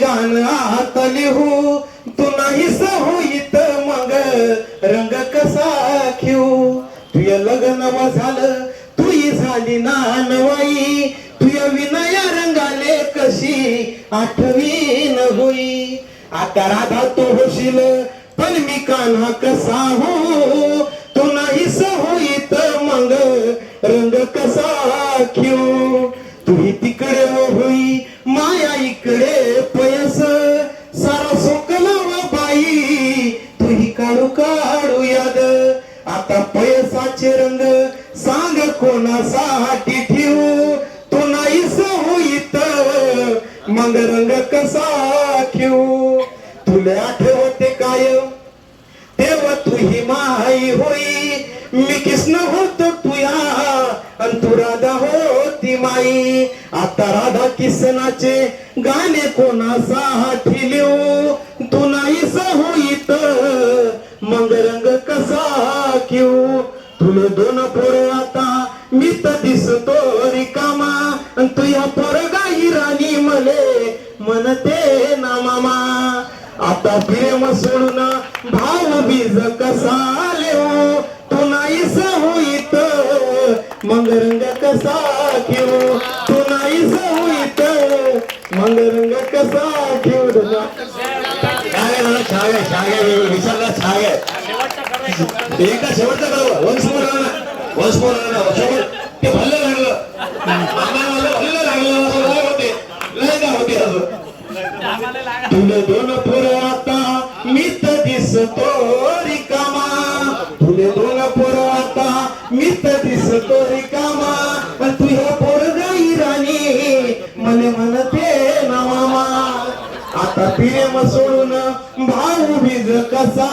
गाण आता लिहू. तू नाहीस होईत मग रंग कसा घेऊ? तुझ्या लग्न झालं तुही झाली नानवाई. तुझ्या विनया रंगाले कशी आठवीन होई आता राधा तू होशील पण मी कान्हा कसा हो तू नाहीस होईत मग रंग कसा घेऊ? तुही तिकडे होई माया इकडे आता पयसाचे रंग सांग कोणासाठी ठेवू? तो नाहीस होईत मग रंग कसा घेऊ तुला आठवते काय तेव्हा तुही माई होई. मी कृष्ण होतो तुया. अन तू राधा होती माई. आता राधा किसनाचे गाणे कोणासाठी लिहू? तू नाहीस होईत मग रंग कसा घेऊ तुले दोन पोर आता मी तर दिसतो रिकामा. तुया पोरगा राणी मले म्हणते ना मामा. आता प्रेम सोडून भाव बीज कसा लेऊ? तू नाहीस होईत मग रंग कसा घेऊ तू नाहीस होईत मग रंग कसा घेऊ छाग छाग छाग छाया. छाग एका शेवटचा बरोबर वंश मोर वंश मोर शेवट. ते भल्ल लागलं. आम्हाला भल्लं लागलं. असं लय होते. लय का होते असं? तुले दोन पोर आता. मित दिसतो रिकामा. तुले दोन पोर आता. मित दिसतो रिकामा. पण तुझ्या पोर गाई राणी. मने म्हणते ना मामा. आता प्रेम सोडून भाऊ बीज कसा